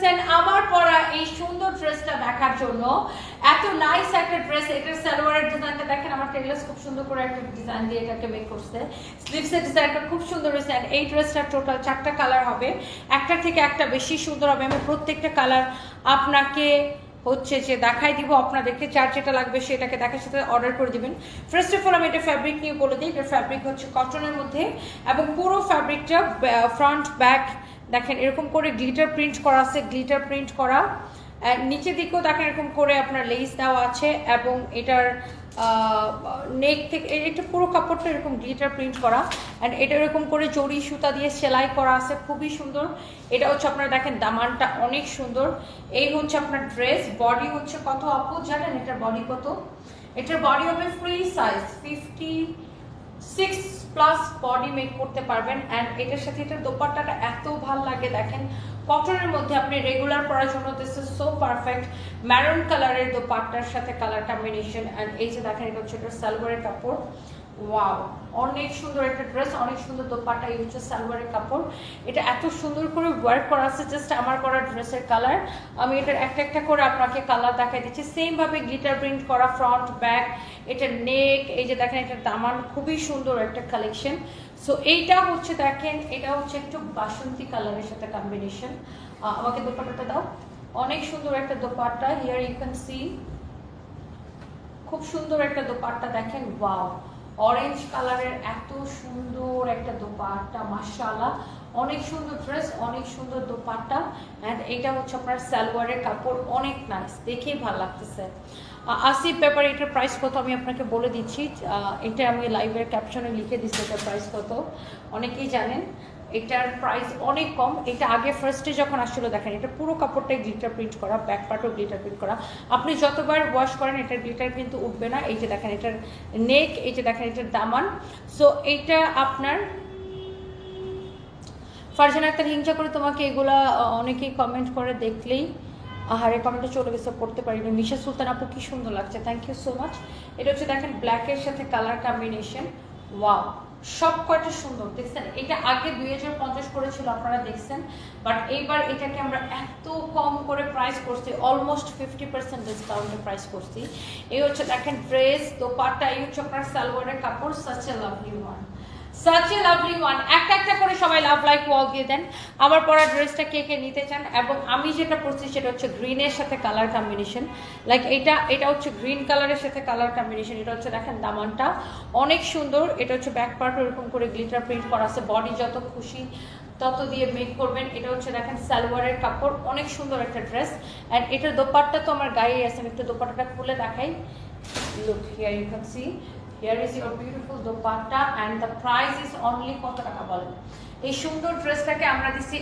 ফেলছেন আমার পরা এই সুন্দর ড্রেসটা দেখার জন্য, এত নাইস একটা ড্রেস এটার সালোয়ারের ডিজাইনটা দেখেন, আমার টেলার্স খুব সুন্দর করে একটা ডিজাইন দিয়ে এটাকে মেক করছে। স্লিভসের ডিজাইনটা খুব সুন্দর হয়েছে এই ড্রেসটার টোটাল চারটা কালার হবে। একটা থেকে একটা বেশি সুন্দর হবে। আমি প্রত্যেকটা কালার আপনাকে হচ্ছে যে দেখাই দিব, আপনাদেরকে যার যেটা লাগবে সেটাকে দেখার সাথে অর্ডার করে দিবেন। ফার্স্ট অফ অল আমি এটা ফ্যাব্রিক নিয়ে বলে দিই, এটা ফ্যাব্রিক হচ্ছে কটনের মধ্যে এবং পুরো ফ্যাব্রিকটা ফ্রন্ট ব্যাক দেখেন এরকম করে গ্লিটার প্রিন্ট করা আছে গ্লিটার প্রিন্ট করা। নিচের দিকেও দেখেন এরকম করে আপনার লেস দেওয়া আছে এবং এটার নেক থেকে এটা পুরো কাপড়টা এরকম গ্লিটার প্রিন্ট করা। অ্যান্ড এটা এরকম করে জড়ি সুতা দিয়ে সেলাই করা আছে, খুবই সুন্দর। এটা হচ্ছে আপনারা দেখেন দামানটা অনেক সুন্দর। এই হচ্ছে আপনার ড্রেস বডি হচ্ছে কত আপু? জানেন এটার বডি কত? এটার বডি হবে free size fifty six plus body make করতে পারবেন অ্যান্ড এটার সাথে এটার দোপাট্টাটা এত ভালো লাগে দেখেন। কটনের মধ্যে আপনি রেগুলার পরার জন্য this is so perfect maroon কালারের দোপাট্টার সাথে কালার কম্বিনেশন অ্যান্ড এই যে দেখেন, এটা হচ্ছে এটার সালোয়ারের কাপড়। ওয়াও অনেক সুন্দর একটা ড্রেস অনেক সুন্দর দোপাট্টা এই হচ্ছে সালোয়ারের কাপড়। এটা এত সুন্দর করে ওয়ার্ক করা আছে জাস্ট আমার করা ড্রেসের কালার আমি এটার একটা একটা করে আপনাকে কালার দেখাই দিচ্ছি। সেমভাবে গ্লিটার প্রিন্ট করা ফ্রন্ট ব্যাক এটা নেক এই যে দেখেন, এটা দামান, খুবই সুন্দর একটা কালেকশন সো এইটা হচ্ছে দেখেন, এটা হচ্ছে একটু বাসন্তী কালারের সাথে কম্বিনেশন আমাকে দোপাট্টাটা দাও। অনেক সুন্দর একটা dupatta. Here you can see খুব সুন্দর একটা দোপাট্টা দেখেন। ওয়াও অরেঞ্জ কালারের এত সুন্দর একটা দোপাট্টা, মাশাআল্লাহ! অনেক সুন্দর ড্রেস অনেক সুন্দর দোপাট্টা। অ্যান্ড এটা হচ্ছে আপনার সালোয়ারের কাপড়। অনেক নাইস দেখেই ভালো লাগতেছে। আসিফ পেপার এটার প্রাইস কত? আমি আপনাকে বলে দিচ্ছি। এটা আমি লাইভের ক্যাপশনে লিখে দিচ্ছি এটার প্রাইস কত? অনেকেই জানেন। এটার প্রাইস অনেক কম। এটা আগে ফার্স্টে যখন আসছিল, দেখেন, এটা পুরো কাপড়টাই গ্লিটার প্রিন্ট করা ব্যাক পার্টও গ্লিটার প্রিন্ট করা। আপনি যতবার ওয়াশ করেন, এটার গ্লিটার কিন্তু উঠবে না। এই যে দেখেন, এটার নেক এই যে দেখেন, এটার দামান। সো এইটা আপনার ফারজানা আক্তার হিংসা করে তোমাকে এগুলা অনেকেই কমেন্ট করে দেখলেই। আহারে কমেন্টে চলে গেছে, পড়তে পারি পারিনি। মিশা সুলতান আপু, কি সুন্দর লাগছে। থ্যাংক ইউ সো মাচ এটা হচ্ছে, দেখেন ব্ল্যাকের সাথে কালার কম্বিনেশন ওয়াও সব কয়টা সুন্দর, দেখছেন? এটা আগে দুই হাজার পঞ্চাশ করেছিল, আপনারা দেখছেন। বাট এইবার এটাকে আমরা এত কম করে প্রাইস করছি অলমোস্ট ফিফটি পার্সেন্ট ডিসকাউন্টে প্রাইস করছি। এই হচ্ছে দেখেন ড্রেস দোপাট্টা, এই হচ্ছে আপনার সালোয়ারের কাপড় such a lovely one such lovely one একটা একটা করে সবাই লাভ লাইক ওয়াল দিয়ে দেন। আমার পরা ড্রেসটা কে কে নিতে চান? এবং আমি যেটা পরছি সেটা হচ্ছে গ্রিনের সাথে কালার কম্বিনেশন লাইক এটা এটা হচ্ছে গ্রিন কালারের সাথে কালার কম্বিনেশন এটা হচ্ছে দেখেন দামানটা। অনেক সুন্দর। এটা হচ্ছে ব্যাক পার্ট এরকম করে গ্লিটার প্রিন্ট করা আছে। বডি যত খুশি তত দিয়ে মেক করবেন। এটা হচ্ছে দেখেন সালোয়ারের কাপড়। অনেক সুন্দর একটা ড্রেস অ্যান্ড এটার দোপাট্টা তো আমার গায়ে আছে। আমি একটু দোপাট্টাটা খুলে দেখাই। Look, here you can see here is your beautiful dupatta and the price is only কত টাকা বলেন এই সুন্দর ড্রেসটাকে আমরা দিছি